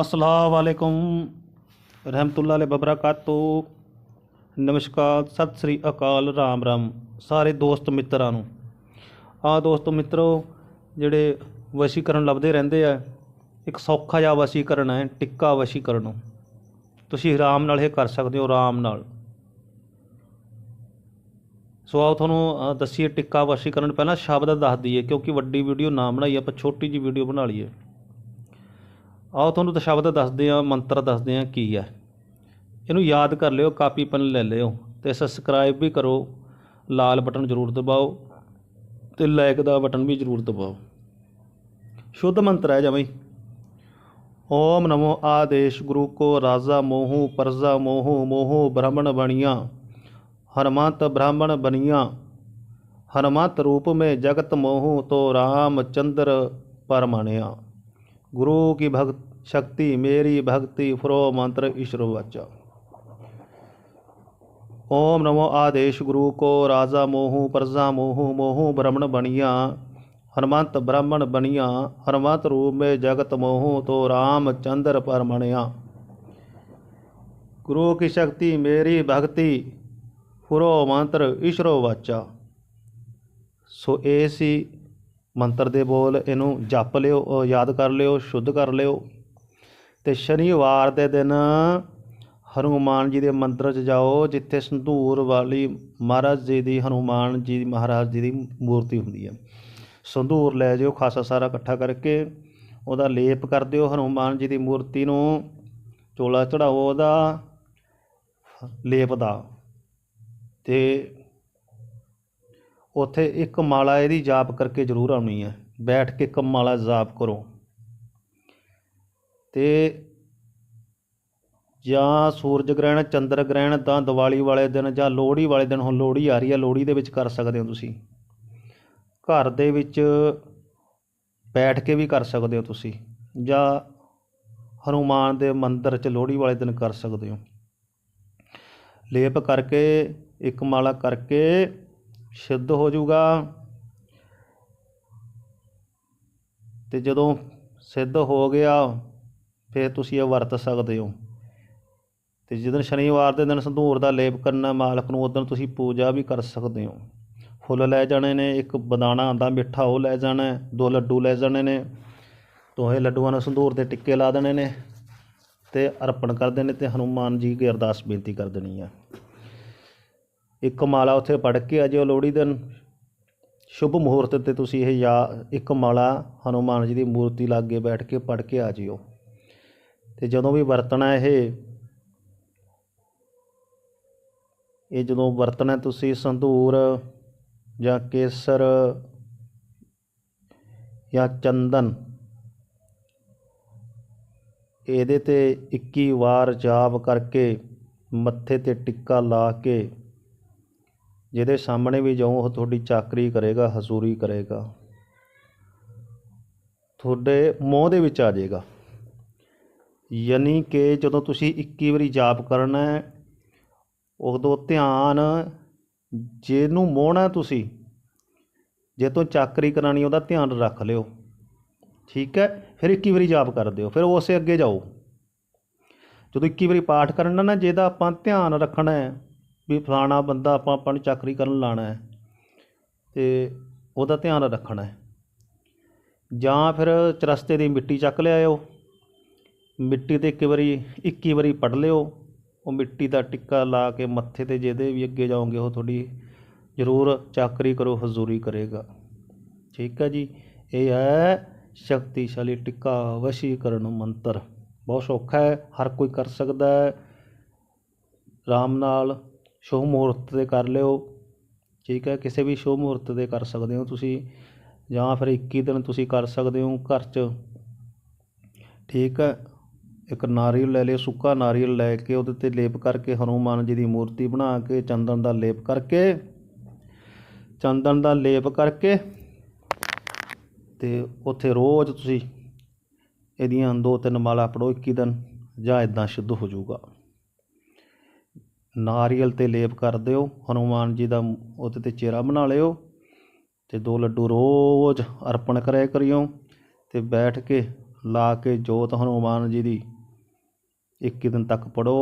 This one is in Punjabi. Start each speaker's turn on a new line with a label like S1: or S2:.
S1: ਅਸਲਾਮੁਅਲੈਕੁਮ ਰਹਿਮਤੁਲਲਾਹ ਅਲੈ ਬਬਰਕਾਤੋ ਨਮਸਕਾਰ, ਸਤਿ ਸ੍ਰੀ ਅਕਾਲ, ਰਾਮ ਰਾਮ। ਸਾਰੇ ਦੋਸਤ ਮਿੱਤਰਾਂ ਨੂੰ। ਆ ਦੋਸਤੋ ਮਿੱਤਰੋ, ਜਿਹੜੇ ਵਸ਼ੀਕਰਨ ਲੱਭਦੇ ਰਹਿੰਦੇ ਆ, ਇੱਕ ਸੌਖਾ ਜਿਹਾ ਵਸ਼ੀਕਰਨ ਹੈ, ਟਿੱਕਾ ਵਸ਼ੀਕਰਨ ਤੁਸੀਂ ਆਰਾਮ ਨਾਲ ਇਹ ਕਰ ਸਕਦੇ ਹੋ, ਆਰਾਮ ਨਾਲ। ਸੋ ਆਓ ਤੁਹਾਨੂੰ ਦੱਸੀਏ ਟਿੱਕਾ ਵਸ਼ੀਕਰਨ। ਪਹਿਲਾਂ ਸ਼ਬਦ ਦੱਸ ਦਈਏ, ਕਿਉਂਕਿ ਵੱਡੀ ਵੀਡੀਓ ਨਾ ਬਣਾਈ, ਆਪਾਂ ਛੋਟੀ ਜੀ ਵੀਡੀਓ ਬਣਾ ਲਈਏ। ਆਓ ਤੁਹਾਨੂੰ ਤਾਂ ਸ਼ਬਦ ਦੱਸਦੇ ਆ ਮੰਤਰ ਦੱਸਦੇ ਆ ਕੀ ਹੈ ਇਹਨੂੰ ਯਾਦ ਕਰ ਲਿਓ ਕਾਪੀ ਪੈਨ ਲੈ ਲਿਓ ਤੇ ਸਬਸਕ੍ਰਾਈਬ ਵੀ ਕਰੋ ਲਾਲ ਬਟਨ ਜ਼ਰੂਰ ਦਬਾਓ ਤੇ ਲਾਈਕ ਦਾ ਬਟਨ ਵੀ ਜ਼ਰੂਰ ਦਬਾਓ ਸ਼ੁੱਧ ਮੰਤਰ ਹੈ ਜਮਈ ਓਮ ਨਮੋ ਆਦੇਸ਼ ਗੁਰੂ ਕੋ ਰਾਜ਼ਾ ਮੋਹੂ ਪਰਜ਼ਾ ਮੋਹੂ ਮੋਹੂ ਬ੍ਰਾਹਮਣ ਬਣੀਆਂ हनुमंत ब्राह्मण बनिया हनुमंत रूप में जगत मोहू तो रामचंद्र पर मानिया गुरु की भक्त शक्ति, मेरी भक्ति फ्रो मंत्र ईश्वरवाच ओम नमो आदेश गुरु को राजा मोहू, प्रजा मोहू मोहू ब्राह्मण बनिया, हनुमंत ब्राह्मण बनिया, हनुमंत रूप में जगत मोहू तो रामचंद्र परमणिया। गुरु की शक्ति, मेरी भक्ति फुरो मंत्र ईश्वरो वाचा सो ऐसी ਮੰਤਰ ਦੇ ਬੋਲ, ਇਹਨੂੰ ਜਪ ਲਿਓ ਯਾਦ ਕਰ ਲਿਓ, ਸ਼ੁੱਧ ਕਰ ਲਿਓ। ਤੇ ਸ਼ਨੀਵਾਰ ਦੇ ਦਿਨ ਹਨੂਮਾਨ ਜੀ ਦੇ ਮੰਦਰ 'ਚ ਜਾਓ, ਜਿੱਥੇ ਸੰਧੂਰ ਵਾਲੀ ਮਹਾਰਾਜ ਜੀ ਦੀ, ਹਨੂਮਾਨ ਜੀ ਮਹਾਰਾਜ ਜੀ ਦੀ ਮੂਰਤੀ ਹੁੰਦੀ ਹੈ ਸੰਧੂਰ ਲੈ ਜਿਓ, ਖਾਸਾ ਸਾਰਾ ਇਕੱਠਾ ਕਰਕੇ ਉਹਦਾ ਲੇਪ ਕਰ ਦਿਓ, ਹਨੂਮਾਨ ਜੀ ਦੀ ਮੂਰਤੀ ਨੂੰ, ਚੋਲਾ ਚੜਾਓ ਉਹਦਾ ਲੇਪ ਦਾ। ਤੇ ਉੱਥੇ ਇੱਕ ਮਾਲਾ ਇਹਦੀ ਜਾਪ ਕਰਕੇ ਜ਼ਰੂਰ ਆਉਣੀ ਹੈ। ਬੈਠ ਕੇ ਇੱਕ ਮਾਲਾ ਜਾਪ ਕਰੋ। ਤੇ ਜਾਂ ਸੂਰਜ ਗ੍ਰਹਿਣ, ਚੰਦਰ ਗ੍ਰਹਿਣ, ਤਾਂ ਦੀਵਾਲੀ ਵਾਲੇ ਦਿਨ ਜਾਂ ਲੋਹੜੀ ਵਾਲੇ ਦਿਨ ਹੁਣ ਲੋਹੜੀ ਆ ਰਹੀ ਹੈ, ਲੋਹੜੀ ਦੇ ਵਿੱਚ ਕਰ ਸਕਦੇ ਹੋ ਤੁਸੀਂ। ਘਰ ਦੇ ਵਿੱਚ ਬੈਠ ਕੇ ਵੀ ਕਰ ਸਕਦੇ ਹੋ ਤੁਸੀਂ। ਜਾਂ ਹਨੂਮਾਨ ਦੇ ਮੰਦਿਰ 'ਚ ਲੋਹੜੀ ਵਾਲੇ ਦਿਨ ਕਰ ਸਕਦੇ ਹੋ। ਲੇਪ ਕਰਕੇ, ਇੱਕ ਮਾਲਾ ਕਰਕੇ ਸ਼ੁੱਧ ਹੋ ਜਾਊਗਾ। ਤੇ ਜਦੋਂ ਸਿੱਧ ਹੋ ਗਿਆ, ਫਿਰ ਤੁਸੀਂ ਇਹ ਵਰਤ ਸਕਦੇ ਹੋ। ਤੇ ਜਦੋਂ ਸ਼ਨੀਵਾਰ ਦੇ ਦਿਨ ਸੰਧੂਰ ਦਾ ਲੇਪ ਕਰਨਾ, ਮਾਲਕ ਨੂੰ ਉਦੋਂ ਤੁਸੀਂ ਪੂਜਾ ਵੀ ਕਰ ਸਕਦੇ ਹੋ। ਫੁੱਲ ਲੈ ਜਾਣੇ ਨੇ, ਇੱਕ ਬਦਾਨਾ ਆਂਦਾ, ਮਿੱਠਾ ਉਹ ਲੈ ਜਾਣਾ, ਦੋ ਲੱਡੂ ਲੈ ਜਾਣੇ ਨੇ, ਦੋਹੇ ਲੱਡੂਆਂ ਨੂੰ ਸੰਧੂਰ ਦੇ ਟਿੱਕੇ ਲਾ ਦੇਣੇ ਨੇ ਤੇ ਅਰਪਣ ਕਰ ਦੇਣੇ ਤੇ ਹਨੂਮਾਨ ਜੀ ਅੱਗੇ ਅਰਦਾਸ ਬੇਨਤੀ ਕਰ ਦੇਣੀ ਆ। ਇੱਕ ਮਾਲਾ ਉੱਥੇ ਪੜ੍ਹ ਕੇ ਆ ਜਿਓ ਲੋਹੜੀ ਦਿਨ। ਸ਼ੁਭ ਮੁਹੂਰਤ ਤੇ ਤੁਸੀਂ ਇਹ ਯਾ, ਇੱਕ ਮਾਲਾ ਹਨੂਮਾਨ ਜੀ ਦੀ ਮੂਰਤੀ ਲਾਗੇ ਬੈਠ ਕੇ ਪੜ੍ਹ ਕੇ ਆ ਜਿਓ। ਤੇ ਜਦੋਂ ਵੀ ਵਰਤਣਾ ਇਹ ਇਹ ਜਦੋਂ ਵਰਤਣਾ ਤੁਸੀਂ ਸੰਧੂਰ ਜਾਂ ਕੇਸਰ ਜਾਂ ਚੰਦਨ, ਇਹਦੇ ਤੇ 21 ਵਾਰ ਜਾਪ ਕਰਕੇ ਮੱਥੇ ਤੇ ਟਿੱਕਾ ਲਾ ਕੇ ਜਿਹਦੇ ਸਾਹਮਣੇ ਵੀ ਜਾਓ ਉਹ ਤੁਹਾਡੀ ਚਾਕਰੀ ਕਰੇਗਾ, ਹਜ਼ੂਰੀ ਕਰੇਗਾ। ਤੁਹਾਡੇ ਮੋਹ ਦੇ ਵਿੱਚ ਆ ਜਾਏਗਾ। ਯਾਨੀ ਕਿ ਜਦੋਂ ਤੁਸੀਂ 21 ਵਾਰੀ ਜਾਪ ਕਰਨਾ ਹੈ, ਉਦੋਂ ਧਿਆਨ ਜਿਹਨੂੰ ਮੋਹਣਾ ਤੁਸੀਂ, ਜੇ ਤੋਂ ਚਾਕਰੀ ਕਰਾਣੀ ਉਹਦਾ ਧਿਆਨ ਰੱਖ ਲਿਓ। ਠੀਕ ਹੈ? ਫਿਰ 21 ਵਾਰੀ ਜਾਪ ਕਰ ਦਿਓ, ਫਿਰ ਉਸੇ ਅੱਗੇ ਜਾਓ। ਜਦੋਂ 21 ਵਾਰੀ ਪਾਠ ਕਰਨਾ ਨਾ, ਜਿਹਦਾ ਆਪਾਂ ਧਿਆਨ ਰੱਖਣਾ ਹੈ ਵੀ ਫਲਾਣਾ ਬੰਦਾ ਆਪਾਂ ਆਪਾਂ ਨੂੰ ਚਾਕਰੀ ਕਰਨ ਲਾਣਾ ਹੈ ਤੇ ਉਹਦਾ ਧਿਆਨ ਰੱਖਣਾ ਹੈ। ਜਾਂ ਫਿਰ ਚਰਸਤੇ ਦੀ ਮਿੱਟੀ ਚੱਕ ਲਿਆਇਓ, ਮਿੱਟੀ ਤੇ ਇੱਕ ਵਾਰੀ 21 ਵਾਰੀ ਪੜ ਲਿਓ, ਉਹ ਮਿੱਟੀ ਦਾ ਟਿੱਕਾ ਲਾ ਕੇ ਮੱਥੇ ਤੇ ਜਿਹਦੇ ਵੀ ਅੱਗੇ ਜਾਓਗੇ ਉਹ ਤੁਹਾਡੀ ਜ਼ਰੂਰ ਚਾਕਰੀ ਕਰੋ, ਹਜ਼ੂਰੀ ਕਰੇਗਾ। ਠੀਕ ਹੈ ਜੀ? ਇਹ ਹੈ ਸ਼ਕਤੀਸ਼ਾਲੀ ਟਿੱਕਾ ਵਸ਼ੀਕਰਨ ਮੰਤਰ। ਬਹੁਤ ਸੌਖਾ ਹੈ, ਹਰ ਕੋਈ ਕਰ ਸਕਦਾ ਹੈ। ਆਰਾਮ ਨਾਲ ਸ਼ੁਭ ਮਹੂਰਤ ਤੇ ਕਰ ਲਿਓ। ਠੀਕ ਹੈ, ਕਿਸੇ ਵੀ ਸ਼ੁਭ ਮਹੂਰਤ ਤੇ ਕਰ ਸਕਦੇ ਹੋ ਤੁਸੀਂ ਜਾਂ ਫਿਰ 21 ਦਿਨ ਤੁਸੀਂ ਕਰ ਸਕਦੇ ਹੋ ਘਰ 'ਚ। ਠੀਕ ਹੈ, ਇੱਕ ਨਾਰੀਅਲ ਲੈ ਲਿਓ, ਸੁੱਕਾ ਨਾਰੀਅਲ ਲੈ ਕੇ ਉਹਦੇ ਤੇ ਲੇਪ ਕਰਕੇ ਹਨੂਮਾਨ ਜੀ ਦੀ ਮੂਰਤੀ ਬਣਾ ਕੇ ਚੰਦਨ ਦਾ ਲੇਪ ਕਰਕੇ, ਚੰਦਨ ਦਾ ਲੇਪ ਕਰਕੇ ਤੇ ਉੱਥੇ ਰੋਜ਼ ਤੁਸੀਂ ਇਹਦੀਆਂ ਦੋ ਤਿੰਨ ਮਾਲਾ ਪੜੋ 21 ਦਿਨ ਜਾਂ ਇਦਾਂ ਸ਼ੁੱਧ ਹੋ ਜਾਊਗਾ। ਨਾਰੀਅਲ ਤੇ ਲੇਪ ਕਰ ਦਿਓ। ਹਨੂਮਾਨ ਜੀ ਦਾ ਉਹਦੇ ਤੇ ਚਿਹਰਾ ਬਣਾ ਲਿਓ ਤੇ ਦੋ ਲੱਡੂ ਰੋਜ਼ ਅਰਪਣ ਕਰਿਆ ਕਰਿਓ ਤੇ ਬੈਠ ਕੇ ਲਾ ਕੇ ਜੋਤ ਹਨੂਮਾਨ ਜੀ ਦੀ 21 ਦਿਨ ਤੱਕ ਪੜੋ